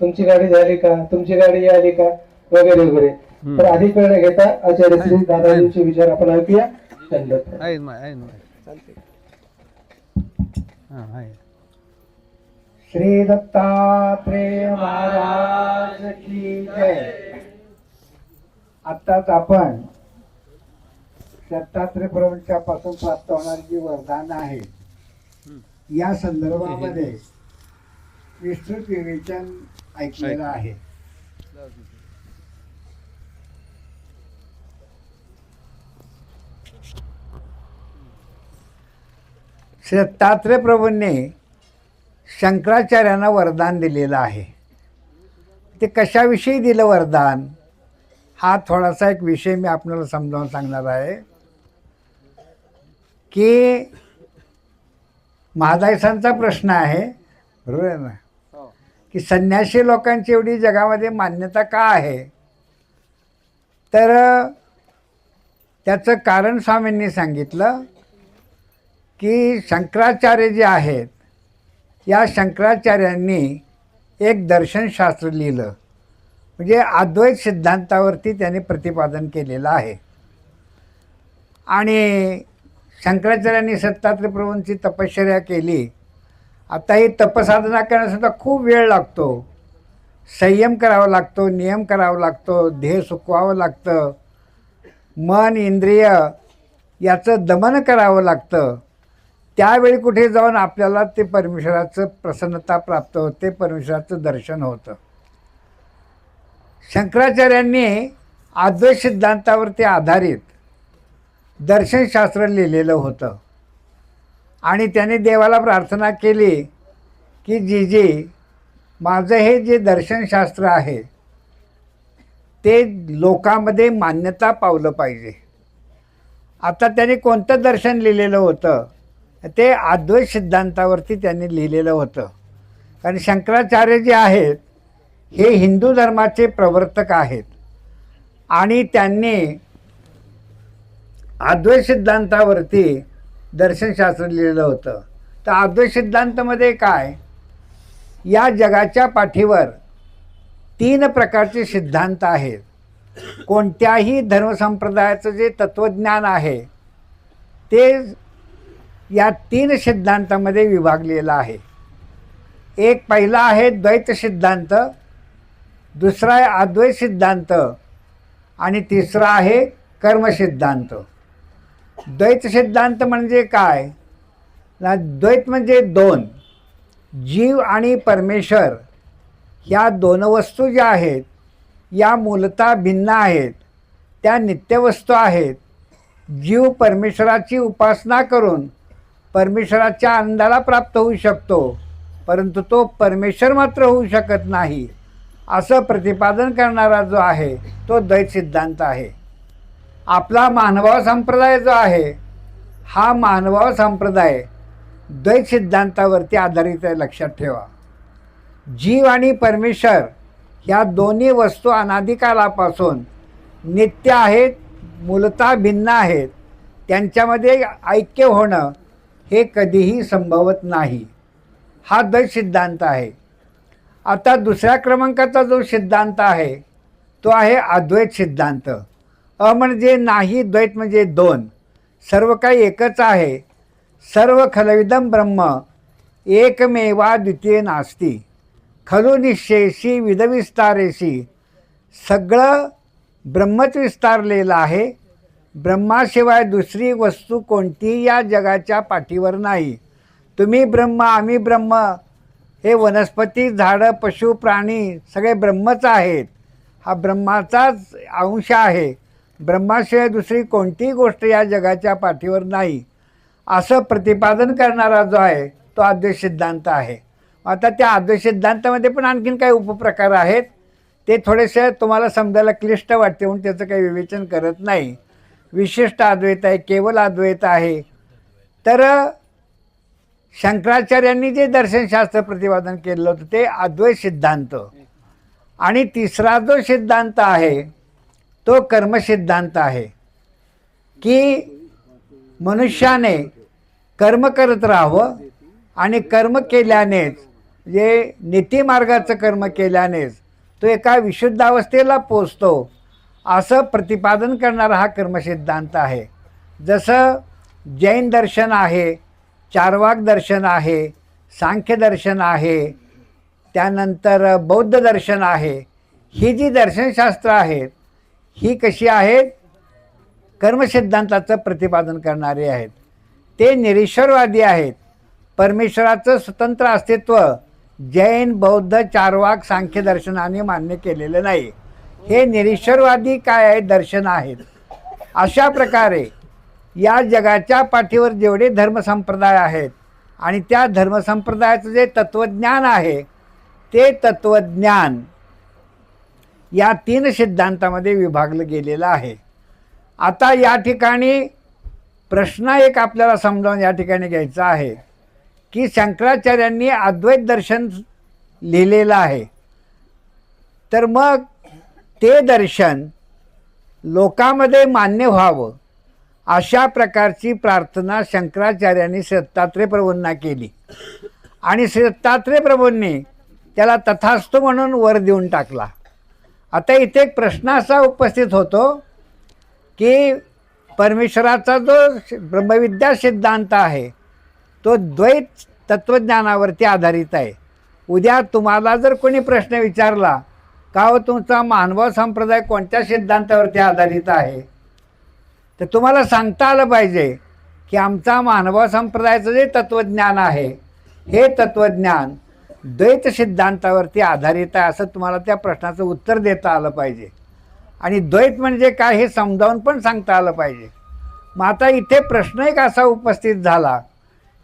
तुमची गाडी झाली का? तुमची गाडी आली का? वगैरे वगैरे. तर अधिक वेळ न घेता. आचार्य श्री दादाजींचे विचार आपण ऐकूया. हां श्री दत्तात्रेय महाराज की जय. आत्ताच आपण दत्तात्रय प्रभूंच्या पासून प्राप्त होणारी जी वरदान आहे या संदर्भामध्ये विस्तृत विवेचन ऐकलेलं आहे. श्री दत्तात्रय प्रभूंनी शंकराचार्यांना वरदान दिलेलं आहे. ते कशाविषयी दिलं वरदान? हा थोडासा एक विषय मी आपल्याला समजावून सांगणार आहे. की महादायसांचा प्रश्न आहे. बरोबर आहे ना की संन्यासी लोकांची एवढी जगामध्ये मान्यता का आहे? तर त्याचं कारण स्वामींनी सांगितलं की शंकराचार्य जे आहेत या शंकराचार्यांनी एक दर्शनशास्त्र लिहिलं. म्हणजे अद्वैत सिद्धांतावरती त्यांनी प्रतिपादन केलेलं आहे. आणि शंकराचार्यांनी सत्तात्रप्रभूंची तपश्चर्या केली. आता ही तपसाधना करण्यासाठी खूप वेळ लागतो. संयम करावा लागतो नियम करावा लागतो ध्येय सुकवावं लागतं. मन इंद्रिय याचं दमन करावं लागतं. त्यावेळी कुठे जाऊन आपल्याला ते परमेश्वराचं प्रसन्नता प्राप्त होते परमेश्वराचं दर्शन होतं. शंकराचार्यांनी अद्वैत सिद्धांतावरती आधारित दर्शनशास्त्र लिहिलेलं होतं. आणि त्याने देवाला प्रार्थना केली की जी माझं हे जे दर्शनशास्त्र आहे ते लोकांमध्ये मान्यता पावलं पाहिजे. आता त्याने कोणतं दर्शन लिहिलेलं होतं? ते अद्वैत सिद्धांतावरती त्यांनी लिहिलेलं होतं. कारण शंकराचार्य जे आहेत हे हिंदू धर्माचे प्रवर्तक आहेत. आणि त्यांनी अद्वैत सिद्धांतावरती दर्शनशास्त्र लिहिलेलं होतं. तर अद्वैत सिद्धांतमध्ये काय? या जगाच्या पाठीवर तीन प्रकारचे सिद्धांत आहेत. कोणत्याही धर्मसंप्रदायाचं जे तत्त्वज्ञान आहे ते या तीन सिद्धांतामध्ये विभागलेलं आहे. एक पहिला आहे द्वैत सिद्धांत दुसरा आहे अद्वैत सिद्धांत आणि तिसरा आहे कर्मसिद्धांत द्वैत सिद्धांत म्हणजे काय? ना द्वैत म्हणजे दोन. जीव आणि परमेश्वर ह्या दोन वस्तू ज्या आहेत या मूलतः भिन्न आहेत. त्या नित्यवस्तू आहेत. जीव परमेश्वराची उपासना करून परमेश्वराच्या आनंदाला प्राप्त होऊ शकतो परंतु तो परमेश्वर मात्र होऊ शकत नाही. असं प्रतिपादन करणारा जो आहे तो द्वैत सिद्धांत आहे. आपला मानवाव संप्रदाय जो आहे हा मानवाव संप्रदाय द्वैत सिद्धांतावरती आधारित आहे लक्षात ठेवा. जीव आणि परमेश्वर ह्या दोन्ही वस्तू अनादिकालापासून नित्य आहेत मूलतः भिन्न आहेत. त्यांच्यामध्ये ऐक्य होणं हे कधीही संभवत नाही. हा द्वैत सिद्धांत आहे. आता दुसऱ्या क्रमांकाचा जो सिद्धांत आहे तो आहे अद्वैत सिद्धांत. अ म्हणजे नाही द्वैत म्हणजे दोन. सर्व काही एकच आहे. सर्व खलविदम ब्रह्म एकमेवा द्वितीय नास्ती. खलू निश्चयशी विधविस्तारेशी सगळं ब्रह्मच विस्तारलेलं आहे. ब्रह्माशिवाय दुसरी वस्तू कोणतीही या जगाच्या पाठीवर नाही. तुम्ही ब्रह्म आम्ही ब्रह्म हे वनस्पती झाडं पशु प्राणी सगळे ब्रह्मच आहेत. हा ब्रह्माचाच अंश आहे. ब्रह्माशिवाय दुसरी कोणतीही गोष्ट या जगाच्या पाठीवर नाही. असं प्रतिपादन करणारा जो आहे तो अद्वैत सिद्धांत आहे. आता त्या अद्वैत सिद्धांतामध्ये पण आणखीन काही उपप्रकार आहेत. ते थोडेसे तुम्हाला समजायला क्लिष्ट वाटते म्हणून त्याचं काही विवेचन करत नाही. विशिष्ट अद्वैत आहे केवळ अद्वैत आहे. तर शंकराचार्यांनी जे दर्शनशास्त्र प्रतिपादन केलं होतं ते अद्वैत सिद्धांत. आणि तिसरा जो सिद्धांत आहे तो कर्मसिद्धांत आहे की मनुष्याने कर्म करत राहावं आणि कर्म केल्यानेच जे नीतिमार्गाचं कर्म केल्यानेच तो एका विशुद्ध अवस्थेला पोचतो असं प्रतिपादन करणारा हा कर्मसिद्धांत आहे. जसं जैन दर्शन आहे चारवाक दर्शन आहे सांख्य दर्शन आहे त्यानंतर बौद्ध दर्शन आहे ही जी दर्शनशास्त्र आहेत ही कशी आहेत? कर्मसिद्धांताचं प्रतिपादन करणारे आहेत. ते निरीश्वरवादी आहेत. परमेश्वराचं स्वतंत्र अस्तित्व जैन बौद्ध चारवाक सांख्य दर्शनाने मान्य केलेलं नाही. हे निरीश्वरवादी काय आहे? दर्शन आहेत. अशा प्रकारे या जगाच्या पाठीवर जेवढे धर्मसंप्रदाय आहेत आणि त्या धर्मसंप्रदायाचं जे तत्त्वज्ञान आहे ते तत्त्वज्ञान या तीन सिद्धांतामध्ये विभागलं गेलेलं आहे. आता या ठिकाणी प्रश्न एक आपल्याला समजावून या ठिकाणी घ्यायचा आहे की शंकराचार्यांनी अद्वैत दर्शन लिहिलेलं आहे. तर मग ते दर्शन लोकांमध्ये मान्य व्हावं अशा प्रकारची प्रार्थना शंकराचार्यांनी श्रत्तात्रेय प्रभूंना केली. आणि श्रत्तात्रेय प्रभूंनी त्याला तथास्तू म्हणून वर देऊन टाकला. आता इथे एक प्रश्न असा उपस्थित होतो की परमेश्वराचा जो ब्रह्मविद्या सिद्धांत आहे तो द्वैत तत्त्वज्ञानावरती आधारित आहे. उद्या तुम्हाला जर कोणी प्रश्न विचारला का हो तुमचा मानव संप्रदाय कोणत्या सिद्धांतावरती आधारित आहे? तर तुम्हाला सांगता आलं पाहिजे की आमचा मानव संप्रदायाचं जे तत्त्वज्ञान आहे हे तत्त्वज्ञान द्वैत सिद्धांतावरती आधारित आहे असं तुम्हाला त्या प्रश्नाचं उत्तर देता आलं पाहिजे. आणि द्वैत म्हणजे काय हे समजावून पण सांगता आलं पाहिजे. मग आता इथे प्रश्न एक असा उपस्थित झाला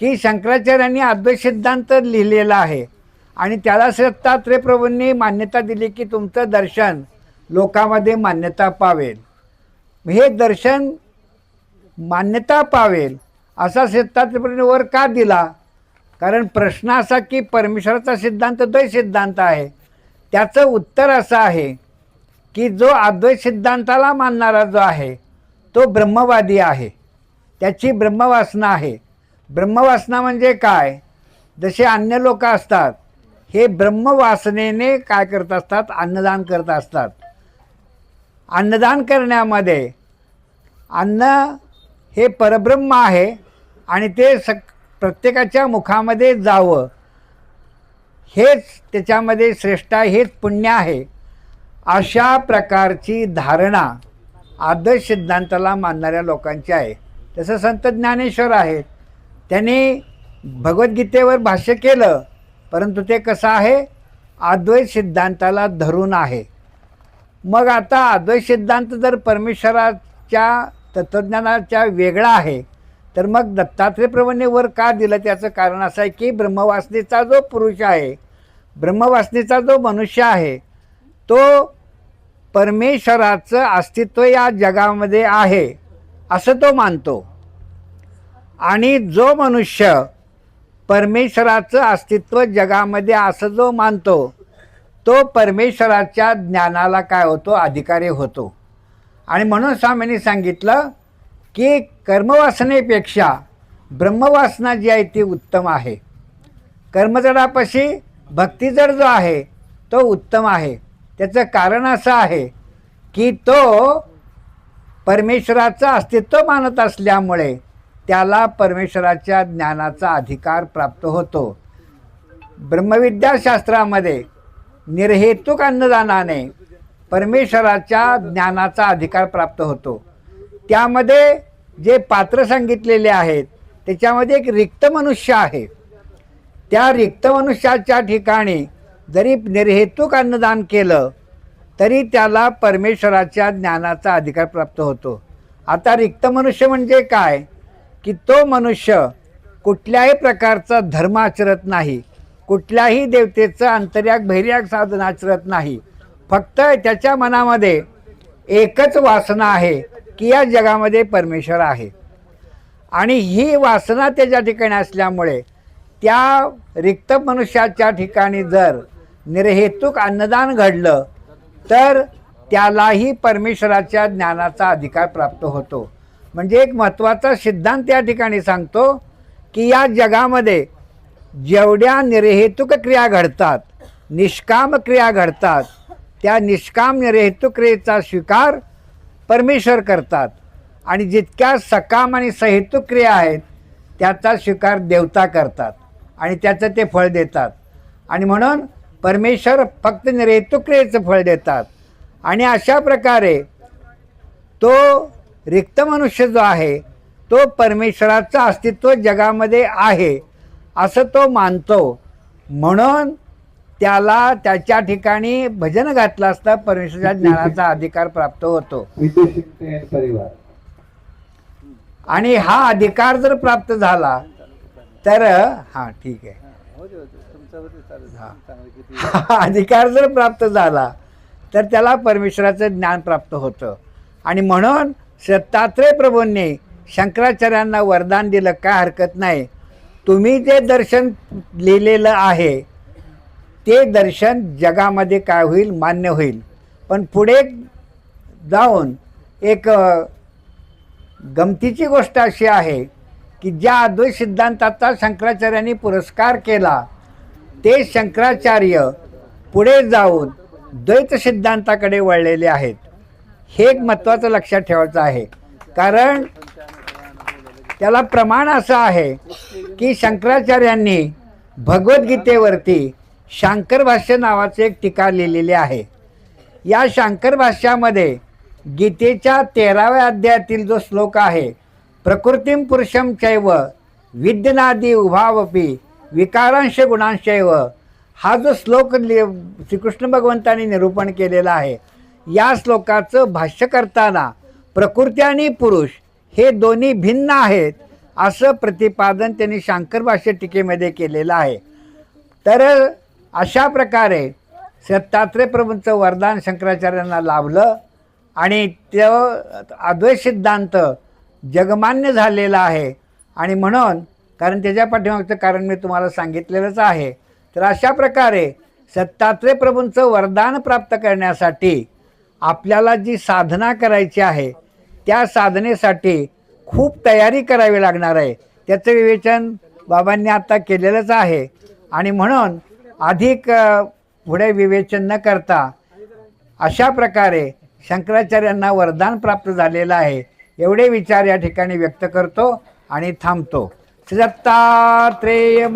की शंकराचार्यांनी अद्वैत सिद्धांत लिहिलेला आहे. आणि त्याला श्रेत्तात्रेप्रभूंनी मान्यता दिली की तुमचं दर्शन लोकांमध्ये मान्यता पावेल. हे दर्शन मान्यता पावेल असा श्रत्तात्रेय वर का दिला? कारण प्रश्न असा की परमेश्वराचा सिद्धांत द्वैत सिद्धांत आहे. त्याचं उत्तर असं आहे की जो अद्वैत सिद्धांताला मानणारा जो आहे तो ब्रह्मवादी आहे. त्याची ब्रह्मवासना आहे. ब्रह्मवासना म्हणजे काय? जसे अन्य लोक असतात हे ब्रह्मवासनेने काय करत असतात? अन्नदान करत असतात. अन्नदान करण्यामध्ये अन्न हे परब्रह्म आहे आणि ते सक प्रत्येकाच्या मुखामध्ये जावं. हेच त्याच्यामध्ये श्रेष्ठ आहे हेच पुण्य आहे. अशा प्रकारची धारणा आदर्श सिद्धांताला मानणाऱ्या लोकांची आहे. तसं संत ज्ञानेश्वर आहेत त्यांनी भगवद्गीतेवर भाष्य केलं परंतु ते कसं आहे? अद्वैत सिद्धांताला धरून आहे. मग आता अद्वैत सिद्धांत जर परमेश्वराच्या तत्त्वज्ञानाच्या वेगळा आहे तर मग दत्तात्रय प्रवणे वर का दिलं? त्याचं कारण असं आहे की ब्रह्मवासनेचा जो पुरुष आहे ब्रह्मवासनेचा जो मनुष्य आहे तो परमेश्वराचं अस्तित्व या जगामध्ये आहे असं तो मानतो. आणि जो मनुष्य परमेश्वराचं अस्तित्व जगामध्ये असं जो मानतो तो परमेश्वराच्या ज्ञानाला काय होतो? अधिकारी होतो. आणि म्हणून स्वामींनी सांगितलं की कर्मवासनेपेक्षा ब्रह्मवासना जी आहे ती उत्तम आहे. कर्मजडापाशी भक्तिजड जो आहे तो उत्तम आहे. त्याचं कारण असं आहे की तो परमेश्वराचं अस्तित्व मानत असल्यामुळे त्याला परमेश्वराच्या ज्ञानाचा अधिकार प्राप्त होतो. ब्रह्मविद्याशास्त्रामध्ये निर्हेतुक अन्नदानाने परमेश्वराच्या ज्ञानाचा अधिकार प्राप्त होतो. त्यामध्ये जे पात्र सांगितलेले आहेत त्याच्यामध्ये एक रिक्त मनुष्य आहे. त्या रिक्त मनुष्याच्या ठिकाणी जरी निर्हेतुक अन्नदान केलं तरी त्याला परमेश्वराच्या ज्ञानाचा अधिकार प्राप्त होतो. आता रिक्त मनुष्य म्हणजे काय? की तो मनुष्य कुठल्याही प्रकारचा धर्म आचरत नाही कुठल्याही देवतेचं अंतर्याग बहिर्याग साधन आचरत नाही. फक्त त्याच्या मनामध्ये एकच वासना आहे की या जगामध्ये परमेश्वर आहे. आणि ही वासना त्याच्या ठिकाणी असल्यामुळे त्या रिक्त मनुष्याच्या ठिकाणी जर निर्हेतुक अन्नदान घडलं तर त्यालाही परमेश्वराच्या ज्ञानाचा अधिकार प्राप्त होतो. म्हणजे एक महत्त्वाचा सिद्धांत या ठिकाणी सांगतो की या जगामध्ये जेवढ्या निर्हेतुक क्रिया घडतात निष्काम क्रिया घडतात त्या निष्काम निर्हेतुक क्रियेचा स्वीकार परमेश्वर करतात. आणि जितक्या सकाम आणि सहेतुक क्रिया आहेत त्याचा स्वीकार देवता करतात. आणि त्याचं ते फळ देतात. आणि म्हणून परमेश्वर फक्त रेतुक्रियेचं क्रियेचं फळ देतात. आणि अशा प्रकारे तो रिक्त मनुष्य जो आहे तो परमेश्वराचं अस्तित्व जगामध्ये आहे असं तो मानतो. म्हणून त्याला त्याच्या ठिकाणी भजन घातलं असता परमेश्वराच्या ज्ञानाचा अधिकार प्राप्त होतो. परिवार. आणि हा अधिकार जर प्राप्त झाला तर हां ठीक आहे. हा. अधिकार जर प्राप्त झाला तर त्याला परमेश्वराचं ज्ञान प्राप्त होतं. आणि म्हणून दत्तात्रय प्रभूंनी शंकराचार्यांना वरदान दिलं काय हरकत नाही. तुम्ही जे दर्शन लिहिलेलं आहे ते दर्शन जगामध्ये काय होईल मान्य होईल. पण पुढे जाऊन एक गमतीची गोष्ट अशी आहे की ज्या अद्वैत सिद्धांताचा शंकराचार्यांनी पुरस्कार केला ते शंकराचार्य पुढे जाऊन द्वैत सिद्धांताकडे वळलेले आहेत. हे एक महत्त्वाचं लक्षात ठेवायचं आहे. कारण त्याला प्रमाण असं आहे की शंकराचार्यांनी भगवद्गीतेवरती शांकर भाष्य नावाचे एक टीका लिहिलेली आहे. या शांकर भाष्यामध्ये गीतेच्या तेराव्या अध्यायातील जो श्लोक आहे प्रकृतीम पुरुषम चैव विद्यनादी उभावपी विकारांश गुणांशैव हा जो श्लोक लि श्रीकृष्ण भगवंतांनी निरूपण केलेला आहे या श्लोकाचं भाष्य करताना प्रकृती आणि पुरुष हे दोन्ही भिन्न आहेत असं प्रतिपादन त्यांनी शांकर भाष्य टीकेमध्ये केलेलं आहे. तर अशा प्रकारे दत्तात्रय प्रभूंचं वरदान शंकराचार्यांना लाभलं आणि तो अद्वैत सिद्धांत जगमान्य झालेला आहे. आणि म्हणून कारण त्याच्या पाठीमागचं कारण मी तुम्हाला सांगितलेलंच आहे तर अशा प्रकारे सत्तात्रय प्रभूंचं वरदान प्राप्त करण्यासाठी आपल्याला जी साधना करायची आहे त्या साधनेसाठी खूप तयारी करावी लागणार आहे. त्याचं विवेचन बाबांनी आता केलेलंच आहे. आणि म्हणून अधिक पुढे विवेचन न करता अशा प्रकारे शंकराचार्यांना वरदान प्राप्त झालेलं आहे. एवढे विचार या ठिकाणी व्यक्त करतो आणि थांबतो. श्री दत्तात्रेय